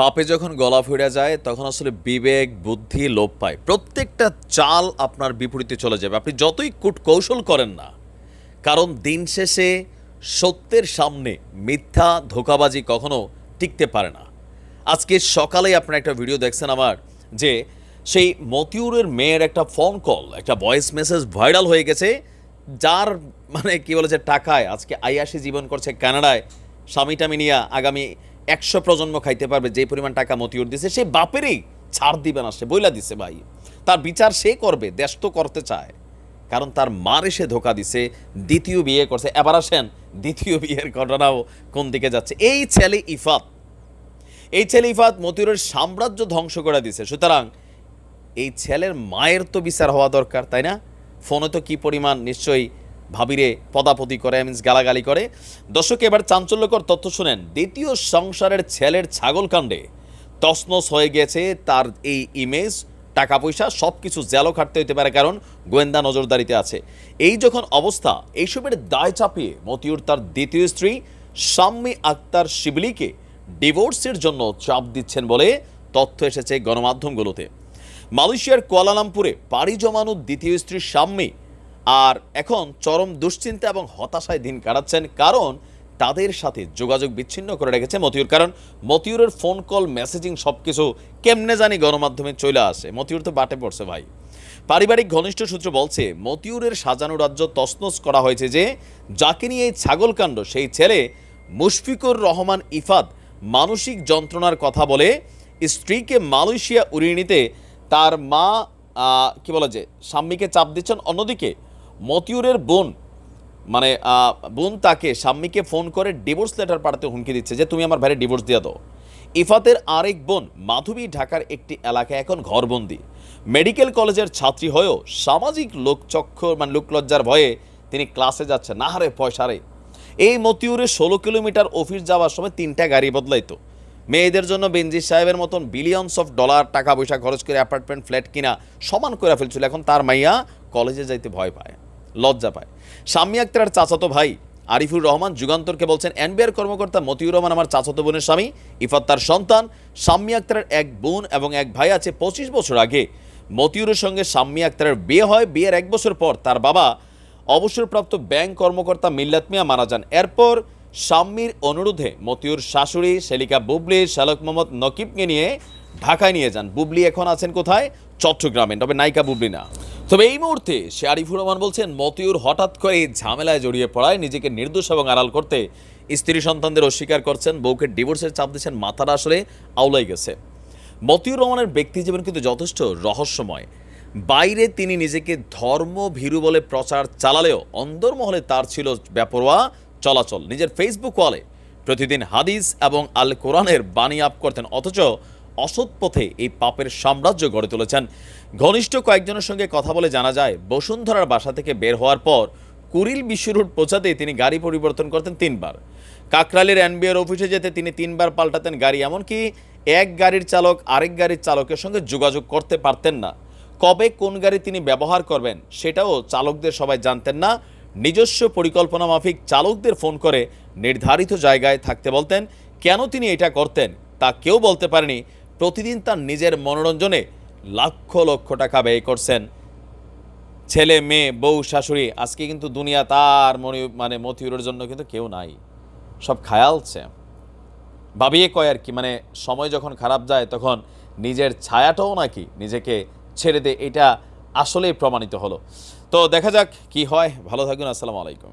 পাপে যখন গলা ফিরে যায়, তখন আসলে বিবেক, বুদ্ধি, লোপ পায়। প্রত্যেকটা চাল আপনার বিপরীতে চলে যাবে। আপনি যতই কূট কৌশল করেন না, কারণ দিন শেষে সত্যের সামনে মিথ্যা, ধোকাবাজি কখনো টিকতে পারে না। আজকে সকালে আপনার একটা ভিডিও দেখছেন আমার, যে সেই মতিউরের মেয়ের একটা ফোন কল একটা ভয়েস মেসেজ ভাইরাল হয়ে গেছে, যার মানে কি বলেছে টাকায়, আজকে আইয়াসি জীবন করছে কানাডায় স্বামী টামি নিয়ে আগামী একশো প্রজন্ম খাইতে পারবে যে পরিমাণ টাকা মতিউর দিছে, সে বাপেরই ছাড় দিবে না, সে বইলা দিছে ভাই। তার বিচার সে করবে, দেশ তো করতে চায়। কারণ তার মার এসে ধোকা দিছে, দ্বিতীয় বিয়ে করছে। এবার আসেন, দ্বিতীয় বিয়ের ঘটনাও কোন দিকে যাচ্ছে? এই ছেলে ইফাত। এই ছেলে ইফাত মতিউরের সাম্রাজ্য ধ্বংস করে দিছে। সুতরাং এই ছেলের মায়ের তো বিচার হওয়া দরকার, তাই না? ফোনে তো কি পরিমাণ নিশ্চয়ই ভাবিরে পদাপতি করে মিন্স গালাগালি করে। দর্শক, এবার চাঞ্চল্যকর তথ্য শুনেন। দ্বিতীয় সংসারের ছেলের ছাগল কাণ্ডে তসনস হয়ে গেছে তার এই ইমেজ টাকা পয়সা সব কিছু জ্যালো খাটতে হতে পারে, কারণ গোয়েন্দা নজরদারিতে আছে। এই যখন অবস্থা, এইসবের দায় চাপিয়ে মতিউর তার দ্বিতীয় স্ত্রী শাম্মী আক্তার শিবলিকে ডিভোর্সের জন্য চাপ দিচ্ছেন বলে তথ্য এসেছে গণমাধ্যমগুলোতে। মালয়েশিয়ার কুয়ালালামপুরে পাড়ি জমানো দ্বিতীয় স্ত্রী শাম্মী আর এখন চরম দুশ্চিন্তা এবং হতাশায় দিন কাটাচ্ছেন, কারণ তাদের সাথে যোগাযোগ বিচ্ছিন্ন করে রেখেছে মতিউর। কারণ মতিউরের ফোন কল, মেসেজিং সব কিছু কেমনে জানি গণমাধ্যমে চলে আসে। মতিউর তো বাটে পড়ছে ভাই। পারিবারিক ঘনিষ্ঠ সূত্র বলছে, মতিউরের সাজানো রাজ্য তসনস করা হয়েছে যে, যাকে নিয়ে এই ছাগলকাণ্ড সেই ছেলে মুশফিকুর রহমান ইফাদ মানসিক যন্ত্রণার কথা বলে স্ত্রীকে মালয়েশিয়া উড়িয়ে নিতে তার মা কি বলা যে, স্বামীকে চাপ দিচ্ছেন। অন্যদিকে মতিউরের বোন মানে বোন তাকে স্বামীকে ফোন করে ডিভোর্স লেটার পাঠাতে হুমকি দিচ্ছে যে, তুমি আমার ভাইয়ের ডিভোর্স দিয়ে দাও। ইফাতের আরেক বোন মাধবী ঢাকার একটি এলাকায় এখন ঘরবন্দি। মেডিকেল কলেজের ছাত্রী হয়েও সামাজিক লোকচক্ষ মানে লোকলজ্জার ভয়ে তিনি ক্লাসে যাচ্ছেন। না হারে পয়সারে এই মতিউরে ষোলো কিলোমিটার অফিস যাওয়ার সময় তিনটা গাড়ি বদলাইতো। মেয়েদের জন্য বেনজির সাহেবের মতন বিলিয়নস অফ ডলার টাকা পয়সা খরচ করে অ্যাপার্টমেন্ট ফ্ল্যাট কিনা সমান করে ফেলছিল। এখন তার মাইয়া কলেজে যাইতে ভয় পায়। লজ্জা পায়। শাম্মী আক্তার চাচাতো ভাই আরিফুর রহমান যুগান্তরকে বলছেন, এনবিআর কর্মকর্তা মতিউর রহমান আমার চাচাতো বোনের স্বামী, ইফাত তার সন্তান। শাম্মী আক্তারের এক বোন এবং এক ভাই আছে পঁচিশ বছর আগে। মতিউরের সঙ্গে শাম্মী আক্তারের বিয়ে হয়, বিয়ের এক বছর পর তার বাবা অবসরপ্রাপ্ত ব্যাংক কর্মকর্তা মিল্লাত মিয়া মারা যান। এরপর শাম্মীর অনুরোধে মতিউর শাশুড়ি, সেলিকা বুবলি, শালক মোহাম্মদ নকিবকে নিয়ে ঢাকায় নিয়ে যান। বুবলি এখন আছেন কোথায়? চট্টগ্রামে, তবে নায়িকা বুবলি না। তবে এই মুহূর্তে সে আরিফুর রহমান বলছেন, মতিউর হঠাৎ করে ঝামেলায় জড়িয়ে পড়ায়, নিজেকে নির্দোষ এবং আড়াল করতে স্ত্রী সন্তানদের অস্বীকার করছেন, বউকে ডিভোর্সের চাপ দিচ্ছেন, মাথাটা আসলে আউলাই গেছে। মতিউর রহমানের ব্যক্তি জীবন কিন্তু যথেষ্ট রহস্যময়। বাইরে তিনি নিজেকে ধর্ম ভীরু বলে প্রচার চালালেও অন্দরমহলে তার ছিল ব্যাপরোয়া চলাচল। নিজের ফেসবুক ওয়ালে প্রতিদিন হাদিস এবং আল কোরআনের বাণী আপ করতেন, অথচ অসৎ পথে এই পাপের সাম্রাজ্য গড়ে তুলেছেন। ঘনিষ্ঠ কয়েকজনের সঙ্গে কথা বলে জানা যায়, বসুন্ধরার বাসা থেকে বের হওয়ার পর কুরিল বিশ্ব রুট পৌঁছাতেই তিনি গাড়ি পরিবর্তন করতেন তিনবার। কাকরালির এনবিআর অফিসে যেতে তিনি তিনবার পাল্টাতেন গাড়ি, এমনকি এক গাড়ির চালক আরেক গাড়ির চালকের সঙ্গে যোগাযোগ করতে পারতেন না। কবে কোন গাড়ি তিনি ব্যবহার করবেন, সেটাও চালকদের সবাই জানতেন না। নিজস্ব পরিকল্পনা মাফিক চালকদের ফোন করে নির্ধারিত জায়গায় থাকতে বলতেন, কেন তিনি এটা করতেন তা কেউ বলতে পারেনি। প্রতিদিন তার নিজের মনোরঞ্জনে লক্ষ লক্ষ টাকা ব্যয় করছেন। ছেলে, মেয়ে, বউ, শাশুড়ি, আজকে কিন্তু দুনিয়া তার মনি মানে মতিউরের জন্য কিন্তু কেউ নাই। সব খায়ালছে ভাবিয়ে কয় আর কি মানে সময় যখন খারাপ যায় তখন নিজের ছায়াটাও নাকি নিজেকে ছেড়ে দে, এটা আসলেই প্রমাণিত হলো। তো দেখা যাক কি হয়। ভালো থাকুন, আসসালামু আলাইকুম।